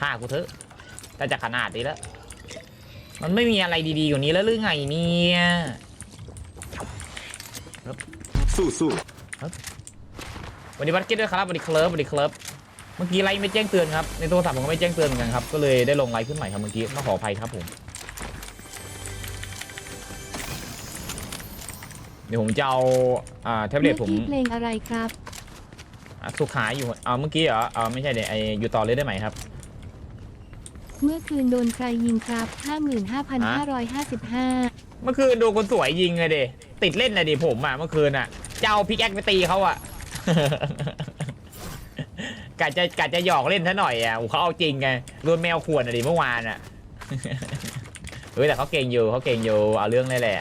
ฆ่ากูเถอะแต่จะขนาดนี้แล้ว มันไม่มีอะไรดีๆกว่านี้แล้วหรือไงเนี่ยสู้สู้วันนี้บัตเก็ตด้วยครับวันนี้เคลิร์ฟวันนี้เคลิร์ฟเมื่อกี้ไลน์ไม่แจ้งเตือนครับ ในโทรศัพท์ผมก็ไม่แจ้งเตือนเหมือนกันครับ ก็เลยได้ลงไลน์ขึ้นใหม่ครับเมื่อกี้ต้องขออภัยครับผมเดี๋ยวผมจะเอาอ่าแท็บเล็ตผมเมื่อกี้เพลงอะไรครับอะสุขาอยู่อ่าเมื่อกี้เหรออ่าไม่ใช่เดี๋ยวไออยู่ต่อเลยได้ไหมครับ เมื่อคืนโดนใครยิงครับ 55,555 เมื่อคืนโดนคนสวยยิงเลยเดติดเล่นเลยดิผมอะเมื่อคืนอะจะเอาพิกแอคไปตีเขาอะ กะจะกะจะหยอกเล่นซะหน่อยอะโอ้เขาเอาจริงไงโดนแมวข่วนอะดิเมื่อวานอะ เฮ้ยแต่เขาเก่งอยู่เขาเก่งอยู่เอาเรื่องเลยแหละ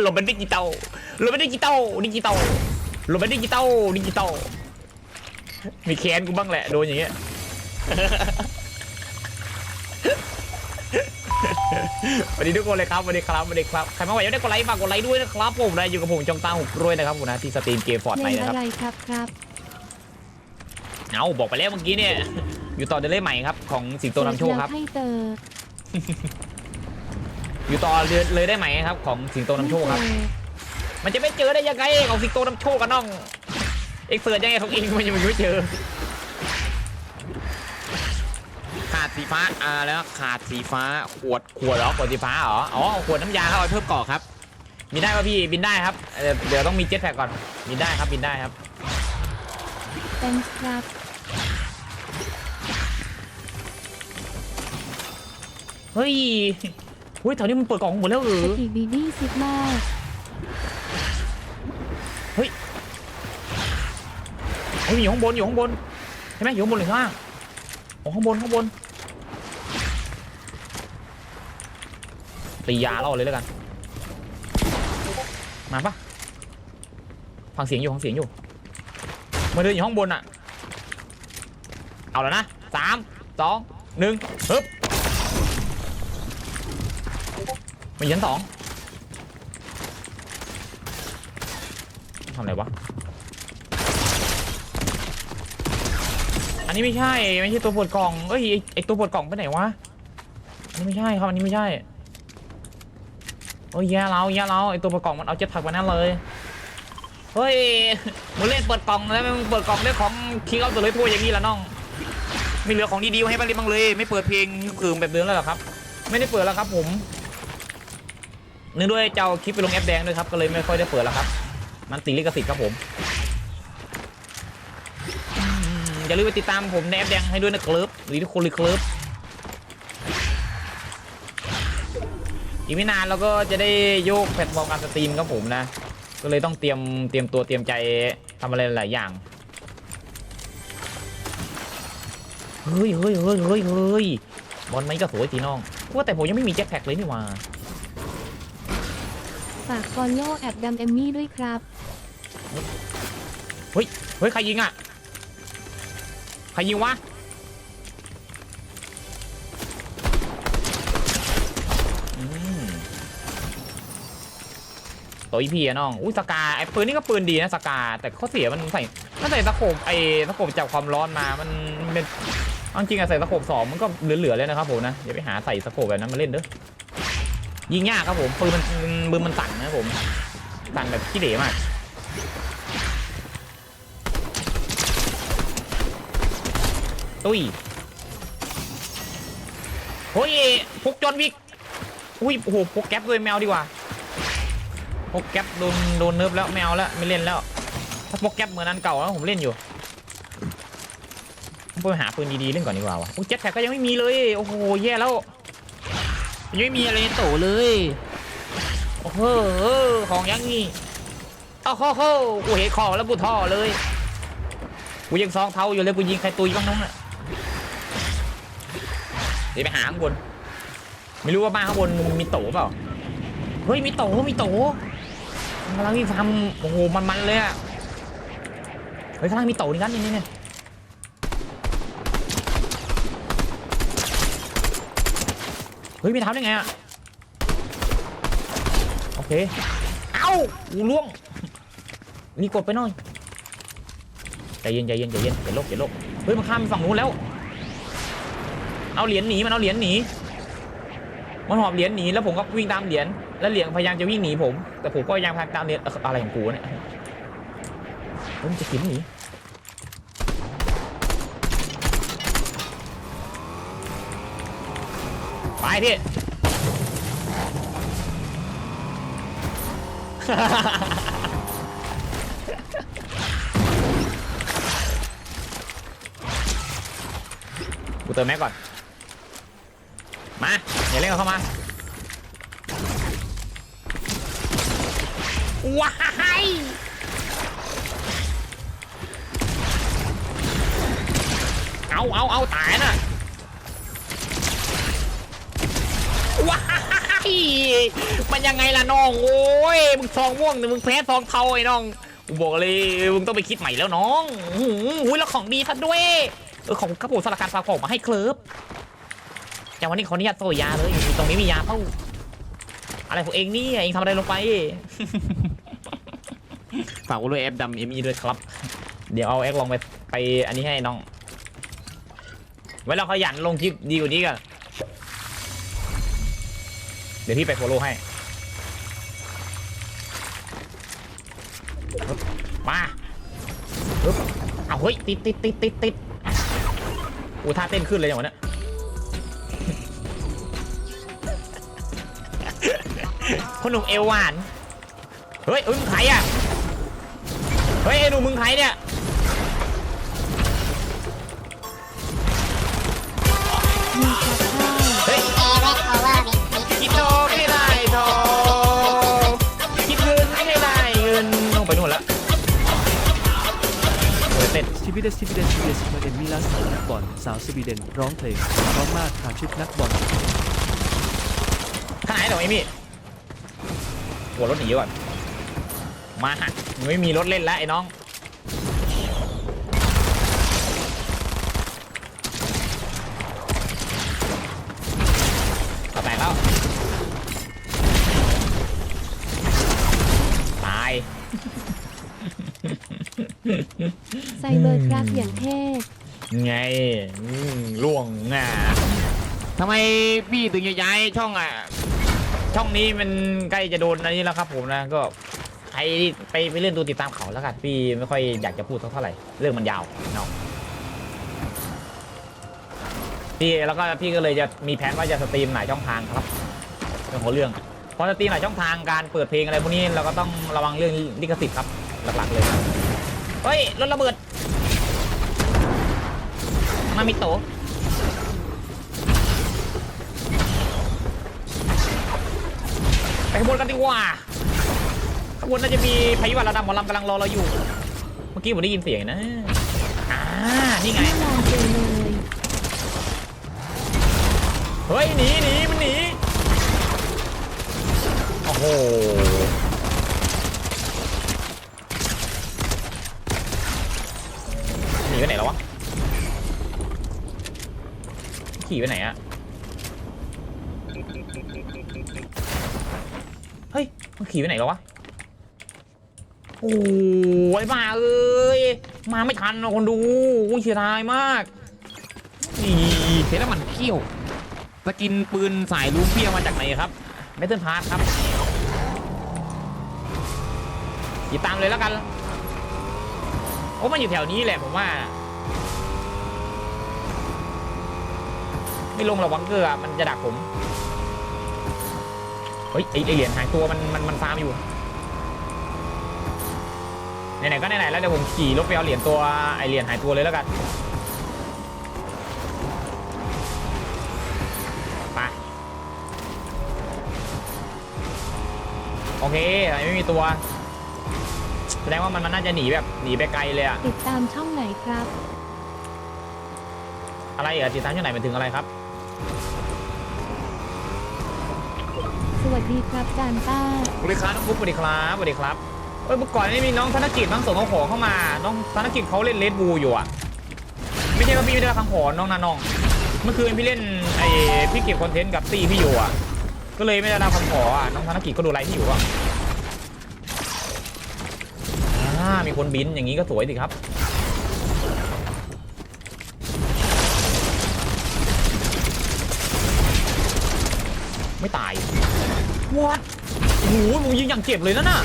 หลบเป็นดิจิตอลหลบเป็นดิจิตอลดิจิตอลหลบเป็นดิจิตอลดิจิตอลมีแค้นกูบ้างแหละโดนอย่างเงี้ยสวัสดีทุกคนเลยครับสวัสดีครับสวัสดีครับใครมาไหวยังได้กดไลค์ฝากกดไลค์ด้วยนะครับผมนะอยู่กับผมจองตาหกรวยนะครับผมนะที่สตรีมเกมฟอร์ดเพไนลงนะคอะรับไรครับครับเอาบอกไปแล้วเมื่อกี้เนี่ย อยู่ต่อเดลเล่ใหม่ครับ ของสิงโตนำโชคครับเสิร์ฟแล้วให้เตอร์ อยู่ต่อเลยเลยได้ไหมครับ ของสิงโตนำโชคครับ มันจะไม่เจอได้ยังไงของสิงโตนำโชคกันน้องเอ็กเซิร์ยังไงของเองมันยังไม่เจอ ขาดสีฟ้าอ่าแล้วขาดสีฟ้าขวดขวดเหรอขวดสีฟ้าเหรออ๋อขวดน้ำยาเข้าไปเพิ่มเกาะครับบินได้ป่ะพี่บินได้ครับเดี๋ยวเดี๋ยวต้องมีเจ็ตแพ็กก่อนบินได้ครับบินได้ครับแตงครับ เฮ้ยเฮ้ยแถวนี้มันเปิดกล่องหมดแล้วเอสอกิบีดี้ซิกมาเฮ้ยอยู่ข้างบนอยู่ข้างบนใช่ไหมอยู่ข้างบนหรือข้างล่างโอ้ข้างบนข้างบนตียาเราเลยแล้วกัน มาปะฟังเสียงอยู่ฟังเสียงอยู่มาเดินอยู่ข้างบนอะเอาแล้วนะสามสองหนึ่งฮึบ มาชั้นสองทำอะไรวะ อันนี้ไม่ใช่ ไม่ใช่ตัวปวดกล่อง เอ้ยไอ้ไอตัวปวดกล่องไปไหนวะ อันนี้ไม่ใช่ครับ อันนี้ไม่ใช่ โอ้ยแย่เราแย่เราไอตัวปวดกล่องมันเอาเจ็ตผักมาแน่เลย เฮ้ยมึงเล่นเปิดกล่องแล้วมึงเปิดกล่องด้วยของคิงเอาตัวเลยทั่วอย่างนี้ละน้อง ไม่เหลือของดีๆให้บ้างเลยบ้างเลย ไม่เปิดเพลงคือแบบเดิมแล้วหรอครับ ไม่ได้เปิดแล้วครับผม เนื่องด้วยเจ้าคลิปไปลงแอปแดงด้วยครับก็เลยไม่ค่อยได้เปิดแล้วครับ มันติดลิขสิทธิ์ครับผมอย่าลืมไปติดตามผมในแอปแดงให้ด้วยนะครับหรือทุกคนเลยครับอีกไม่นานเราก็จะได้โยกแพลตฟอร์มการสตรีมครับผมนะ ก็เลยต้องเตรียมเตรียมตัวเตรียมใจทำอะไรหลายอย่างเฮ้ยเฮ้ยเฮ้ยเฮ้ยเฮ้ยบอลไหมก็สวยสีน้องว่าแต่ผมยังไม่มีแจ็คแพ็กเลยนี่ว่า ฝากฟอลโล่แอดดัมเอมมี่ด้วยครับ เฮ้ย เฮ้ย ใครยิงอะ ใครยิงวะ อืมตัวอีพีอะน้อง อุ้ยสกา ไอ้ปืนนี่ก็ปืนดีนะสกา แต่ข้อเสียมันใส่มันใส่ตะโขบไอ้ตะโขบจับความร้อนมา มันเป็นเอาจริงอะใส่ตะโขบสองมันก็เหลือๆเลยนะครับผมนะอย่าไปหาใส่ตะโขบแบบนั้นมาเล่นเด้อ ยิงยากครับผมปืนมันปืนมันสั่นนะผมสั่นแบบขี้เหร่มากตุ้ยเฮ้ยพกจอนวิกอุ้ยโอ้โหพกแก๊ปด้วยแมวดีกว่าพกแก๊ปโดนโดนเนิร์ฟแล้วแมวแล้วไม่เล่นแล้ว ถ้าพกแก๊ปเหมือนนั้นเก่าแล้วผมเล่นอยู่ผมไปหาปืนดีๆเล่นก่อนดีกว่าวะเจ็ตแพ็กก็ยังไม่มีเลยโอ้โหแย่แล้ว ยังไม่มีอะไรในโตเลย โอ้โหของยังงี้โอ้โหโหกูเห็นของแล้วกูท่อเลย กูยังซองเท้าอยู่เลยกูยิงใครตุยบ้างน้องน่ะเดี๋ยวไปหาข้างบน ไม่รู้ว่าบ้านข้างบนมีโตเปล่า เฮ้ยมีโตมีโตกำลังที่ทำโอ้โหมันๆเลยอะเฮ้ยข้างล่างมีโตนี่กันนี่นี่นี่เฮ้ยมีเท้าได้ไงอะโอเค เอ้ากูล่วงนี่กดไปหน่อยใจเย็นใจเย็นใจเย็นอย่าโลกอย่าโลกเฮ้ยมันข้ามไปฝั่งนู้นแล้ว เอาเหรียญหนีมันเอาเหรียญหนีมันหอบเหรียญหนีแล้วผมก็วิ่งตามเหรียญแล้วเหรียญพยายามจะวิ่งหนีผม แต่ผมก็ยังพยายามตามเหรียญเอ่ออะไรของกูเนี่ยเฮ้ยมันจะขิมหนี ไปพี่ กูเติมแม็กก่อน มาอย่าเล่นกับเข้ามา ว้ายเอาเอาเอาตายน่ะ มันยังไงล่ะน้องโอ้ยมึงซองม่วงแต่มึงแพ้ซองเทาไอ้น้องกูบอกเลยมึงต้องไปคิดใหม่แล้วน้องหืออุ้ยแล้วของดีซะด้วยเออของกระปุกสลักการฝากของมาให้เคลิบแต่วันนี้ขออนุญาตโซยาเลยตรงนี้มียาเปล่าอะไรของเองนี่เองทำอะไรลงไปฝากกูด้วยแอปดำเอ็มอีด้วยครับ เดี๋ยวเอาแอคลองไปไปอันนี้ให้น้อง ไว้เราขยันลงคลิปดีกว่านี้กัน เดี๋ยวพี่ไปโฟโล่ให้ มาปึ๊บเอาเฮ้ย ติดติดติดติดติดอูท่าเต้นขึ้นเลยอย่างวะเนี้ยคนหนุ่มเอวหวาน เฮ้ยเอ้ยมึงใครอะ เฮ้ยไอ้หนุ่มมึงใครเนี่ย วีเดนสตีวีเดนสตีวีเดนสตีวีเดนมิลานสนักบอลสาวสวีเดนร้องเพลงพร้อมมากทาชุดนักบอลข้างไหนหน่อยไอ้มี่หัวรถหนีก่อน มาฮะไม่มีรถเล่นแล้วไอ้น้อง ก็แตกแล้ว ตาย ไซเบอร์ครับอย่างเท่ไงอืมล่วงง่าทำไมพี่ถึงจะย้ายช่องอะ ช่องนี้มันใกล้จะโดนอันนี้แล้วครับผมนะก็ใครไปไปเลื่อนดูติดตามเขาแล้วกันพี่ไม่ค่อยอยากจะพูดเท่าไหร่เรื่องมันยาวเนาะพี่แล้วก็พี่ก็เลยจะมีแผนว่าจะสตรีมหลายช่องทางครับเรื่องของเรื่องพอสตรีมหลายช่องทางการเปิดเพลงอะไรพวกนี้เราก็ต้องระวังเรื่องลิขสิทธิ์ครับหลักๆเลย เฮ้ยรถระเบิด มามิโตะไปขบวนกันดีกว่าขบวนน่าจะมีพายุวันระดับหมอลำกำลังรอเราอยู่ เมื่อกี้ผมได้ยินเสียงนะอ่านี่ไง นอนเจอเลยเฮ้ยหนีหนีมันหนี โอ้โห ขี่ไปไหนอะเฮ้ย มันขี่ไปไหนแล้ววะ โอ้ยมาเอ้ย มาไม่ทันนะคนดูอุ้ยเสียดายมาก นี่เสียแล้วมันเขี้ยวสกินปืนสายลูกเปี้ยมาจากไหนครับเมทัลพาร์ทครับติดตามเลยแล้วกัน โอ้มันอยู่แถวนี้แหละผมว่า ไม่ลงหรอกวังเกอร์อะมันจะดักผม เฮ้ยไอไอเหรียญหายตัวมันมันมันฟาร์มอยู่ไหนๆก็ไหนๆแล้วเดี๋ยวผมขี่รถไปเอาเหรียญตัวไอเหรียญหายตัวเลยแล้วกันไปเคแต่ไม่มีตัว แสดงว่ามันมันน่าจะหนีแบบหนีไปไกลเลยอะติดตามช่องไหนครับ อะไรอะติดตามช่องไหนหมายถึงอะไรครับ สวัสดีครับจานต้า สวัสดีครับน้องฟุ๊กสวัสดีครับสวัสดีครับเอ้ยเมื่อก่อนนี่มีน้องธนกิจน้องส่งของขอเข้ามา น้องธนกิจเขาเล่นเลดบูอยู่อะไม่ใช่ว่าพี่ไม่ได้รับคำขอน้องนาน้อง เมื่อคืนพี่เล่นไอ้พี่เก็บคอนเทนต์กับตีพี่อยู่อะก็เลยไม่ได้รับคำขออะน้องธนกิจก็ดูไลฟ์พี่อยู่อะอ่ามีคนบินอย่างนี้ก็สวยสิครับ ไม่ตายวัดโอ้โหมึงยิงอย่างเจ็บเลยนะน่ะ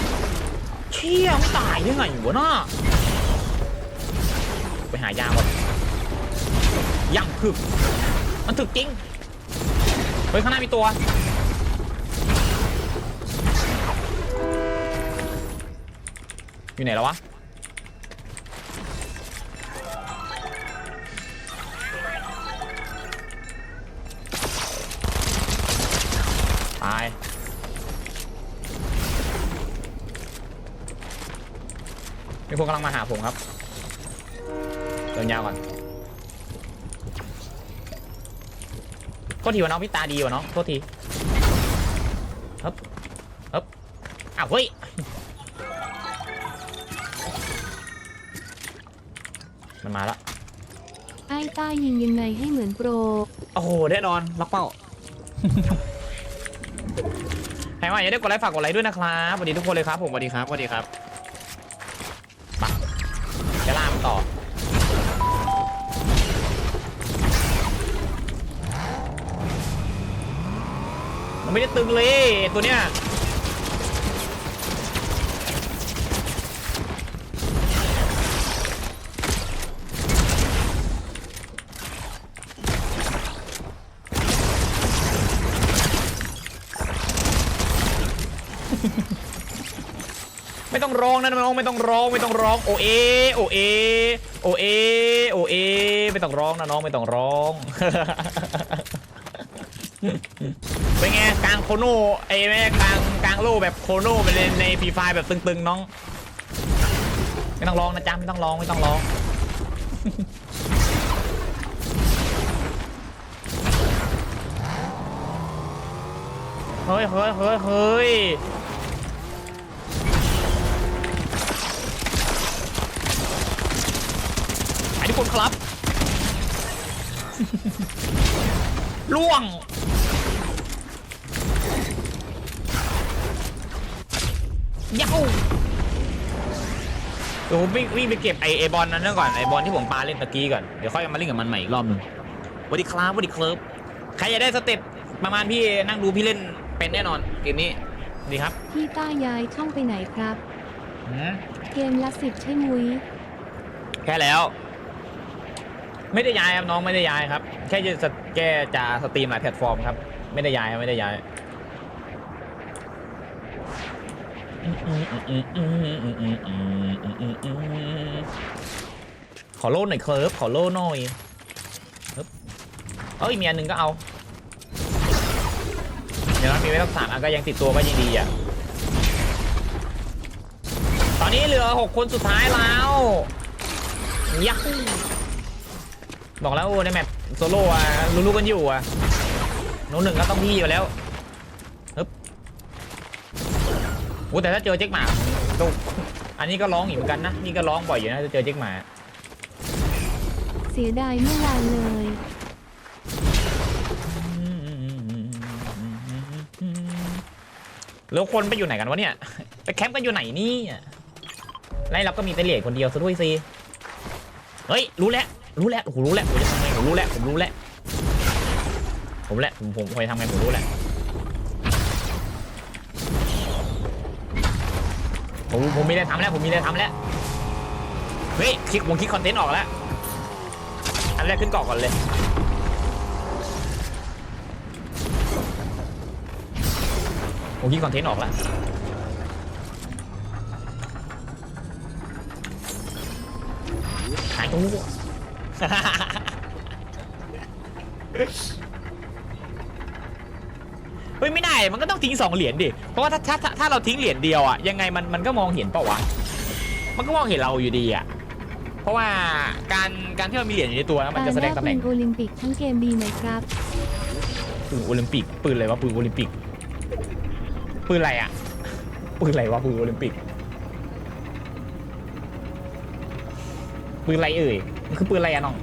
เชี่ยไม่ตายยังไงวะน่ะไปหายาก่อนยังถึกมันถึกจริงเฮ้ยข้างหน้ามีตัวอยู่ไหนแล้ววะ มีคนกำลังมาหาผมครับเดินยาวก่อนโทษทีวะน้องพี่ตาดีวะน้องโทษทีฮึบฮึบอ้าวเฮ้ยมันมาแล้วไอ้ต้ายิงยังไงให้เหมือนโปร โอ้โหแน่นอน ล็อกเป้า ใครว่าอย่าได้กดไลค์ฝากกดไลค์ด้วยนะครับสวัสดีทุกคนเลยครับผมสวัสดีครับสวัสดีครับ ไม่ได้ตึงเลยตัวเนี้ยไม่ต้องร้องนะน้องไม่ต้องร้องไม่ต้องร้องโอเอโอเอโอเอโอเอไม่ต้องร้องนะน้องไม่ต้องร้อง เป็นไงกลางโคโน่ไอ้แม่กลางกลางโล่แบบโคโน่ไปเลยในฟรีไฟแบบตึงๆน้อง ไม่ต้องร้องนะจ๊ะไม่ต้องร้องไม่ต้องร้องเฮ้ยเฮ้ยเฮ้ยเฮ้ยไปทุกคนครับล่วง ย้าเดี๋ยวผมวิ่งวิ่งไปเก็บไอไอบอลนั้นก่อนไอบอลที่ผมปาเล่นตะกี้ก่อนเดี๋ยวค่อยมาเล่นกับมันใหม่อีกรอบหนึงสวัสดีครับสวัสดีครับใครอยากได้สเต็ปประมาณพี่นั่งดูพี่เล่นเป็นแน่นอนเกมนี้ดีครับพี่ต้าย้ายช่องไปไหนครับ อืม เกมละสิบใช่มุ้ยแค่แล้ว ไม่ได้ย้ายครับน้องไม่ได้ย้ายครับ แค่จะสแค่จะสตรีมหลายแพลตฟอร์มครับ ไม่ได้ย้ายครับไม่ได้ย้าย ขอโล่หน่อยเคิร์ฟขอโล่หน่อยเอ้ยมีอันหนึ่งก็เอาเดี๋ยวนั้นมีไว้สักสามอันก็ยังติดตัวก็ยังดีอะ ตอนนี้เหลือหกคนสุดท้ายแล้วยักบอกแล้วในแมปโซโล่อะรู้ๆกันอยู่อะโนหนึ่งก็ต้องพี่อยู่แล้วฮึบ โอ้แต่ถ้าเจอเจ๊กหมาต้องอันนี้ก็ร้องอีกเหมือนกันนะ นี่ก็ร้องบ่อยอยู่นะถ้าเจอเจ๊กหมา เสียดายเมื่อวานเลย แล้วคนไปอยู่ไหนกันวะเนี่ย ไปแคมป์กันอยู่ไหนนี่ไล่เราก็มีแต่เหลียคนเดียวซะด้วยสิ เฮ้ย รู้แล้ว รู้แล้วผมรู้แล้วผมจะทำไงผมรู้แล้ว ผมรู้แล้ว ผมแหละผมผมคอยทำไงผมรู้แหละ ผมผมมีอะไรทำแล้วผมมีอะไรทำแล้วเฮ้ยคลิกผมคลิกคอนเทนต์ออกแล้วอันแรกขึ้นเกาะก่อนเลยผมคิดคอนเทนต์ออกแล้วหายตัวเฮ้ยไม่ได้มันก็ต้องทิ้งสองเหรียญดิ เพราะว่าถ้าถ้าถ้าถ้าเราทิ้งเหรียญเดียวอะยังไงมันมันก็มองเห็นเปล่าวะมันก็มองเห็นเราอยู่ดีอะเพราะว่าการการที่เรามีเหรียญอยู่ในตัวนะมันจะแสดงตำแหน่ง ปืนโอลิมปิกทั้งเกมดีไหมครับ ปืนโอลิมปิกปืนอะไรวะปืนโอลิมปิกปืนอะไรอะปืนอะไรวะปืนโอลิมปิกปืนอะไรเอ่ยมันคือปืนอะไรอะน้อง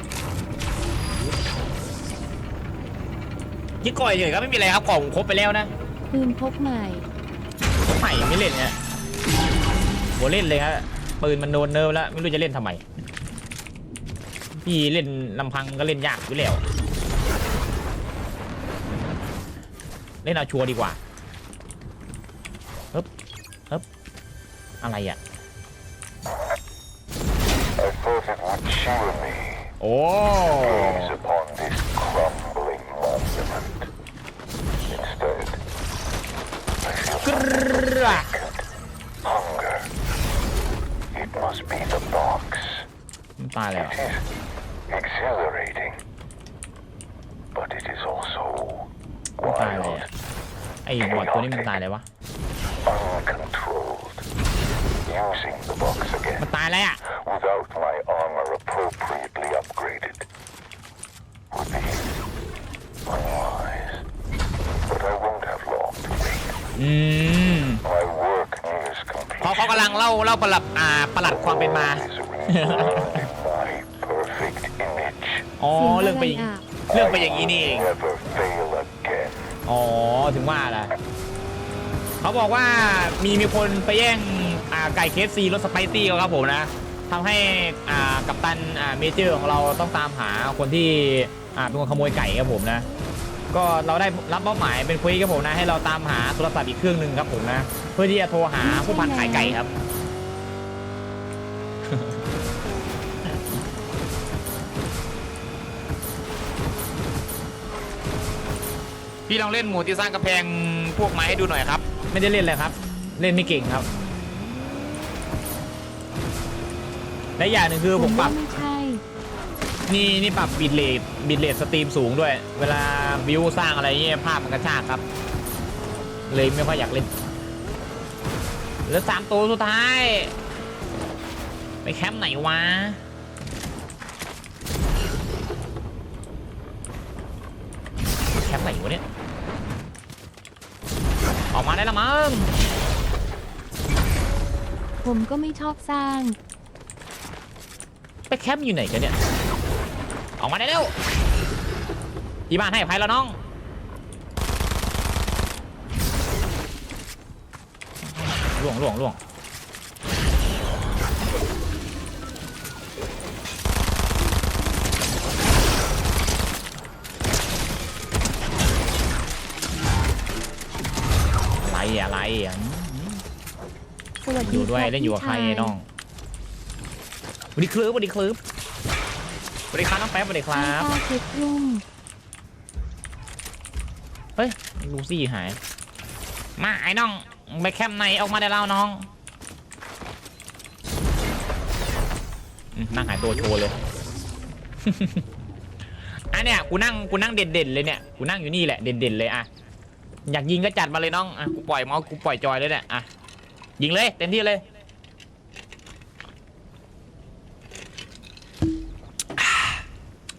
ยี่ก่อยเฉยก็ไม่มีอะไรครับของครบไปแล้วนะปืนพกใหม่ ใหม่ไม่เล่นเนี่ยโบเล่นเลยครับปืนมันโดนเนิร์ฟแล้วไม่รู้จะเล่นทำไมพี่เล่นลำพังก็เล่นยากอยู่แล้วเล่นเอาชัวร์ดีกว่าฮึบฮึบอะไรอะโอ้ hunger. It must be the box. มันตายแล้ว It is exhilarating, but it is also มันตายเลย wild, อะไอ้บอดตัวนี้มันตายเลยวะ uncontrolled. Using the box again มันตายแล้วอ่ะ without my armor appropriately upgraded would be unwise. But I won't have long to wait. อืม กำลังเล่าเล่าประหลัดอ่าประหลัดความเป็นมา Is reborn in my perfect image. อ๋อเสียงเรื่องอะไปไรอะเรื่องไปอย่างนี้นี่เอง Never fail again. อ๋อถึงว่าล่ะเขาบอกว่ามีมีคนไปแย่งอ่าไก่เคฟซีรสสไปซี่เขาครับผมนะทำให้อ่ากัปตันอ่าเมเจอร์ของเราต้องตามหาคนที่อ่าเป็นคนขโมยไก่ครับผมนะ ก็เราได้รับมอบหมายเป็นคุยครับผมนะ ให้เราตามหาโทรศัพท์อีกเครื่องหนึ่งครับผมนะ เพื่อที่จะโทรหาผู้พันขายไก่ครับ พี่ลองเล่นหมูที่สร้างกระแพงพวกไม้ให้ดูหน่อยครับ ไม่ได้เล่นเลยครับ เล่นไม่เก่งครับและอย่างหนึ่งคือผมปรับว่าไม่ใช่ นี่นี่ปรับบิตเรทบิตเรทสตรีมสูงด้วย เวลาวิวสร้างอะไรเงี้ยภาพมันกระชากครับ เลยไม่ค่อยอยากเล่นเหลือสามตัวสุดท้าย ไปแคมป์ไหนวะแคมป์ไหนวะเนี่ย ออกมาได้ละมั้งผมก็ไม่ชอบสร้าง ไปแคมป์อยู่ไหนกันเนี่ย ออกมาได้เร็วที่บ้านให้อภัยแล้วน้อง ล่วงล่วงล่วงอะไรอะไรอะสวัสอดียู่ด้วยครับเล่นอยู่กับใครพี่ชายน้องสวัสดีคลืบสวัสดีคลืบ สวัสดีครับน้องแป๊บสวัสดีคข้ารับวเช็ครุ่มเฮ้ยลูซี่หาย มาไอ้น้องไปแคมป์ในออกมาได้แล้วน้องอืมนั่งหายตัวโชว์เลย อันเนี้ยกูนั่งกูนั่งเด่นๆเลยเนี่ยกูนั่งอยู่นี่แหละเด่นๆเลยอะอยากยิงก็จัดมาเลยน้องอะกูปล่อยเมาส์กูปล่อยจอยเลยเนี่ยอะยิงเลยเต็มที่เลย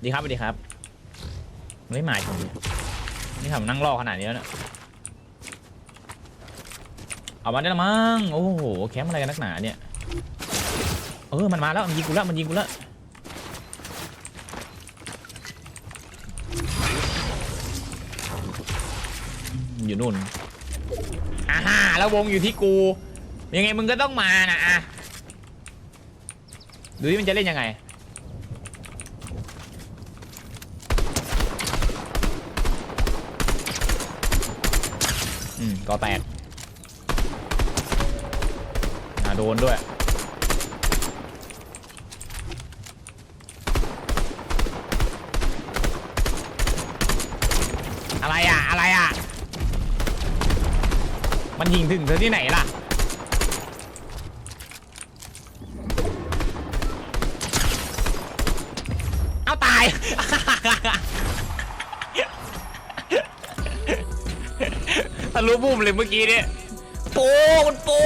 ดีครับสวัสดีครับไม่หมายถึงนี่ทำนั่งรอขนาดนี้แล้วเนี่ยเอามาได้ละมั้งโอ้โหแคมป์อะไรกันนักหนาเนี่ยเออมันมาแล้วมันยิงกูแล้วมันยิงกูแล้วอยู่นู่นอ่าฮ่าแล้ววงอยู่ที่กู ยังไงมึงก็ต้องมานะอะดูที่มันจะเล่นยังไง อืมก็แตกอ่าโดนด้วย อะไรอะ อะไรอะ มันยิงถึงเธอที่ไหนล่ะ ลุบุ้มเลยเมื่อกี้เนี่ยโปมันโป้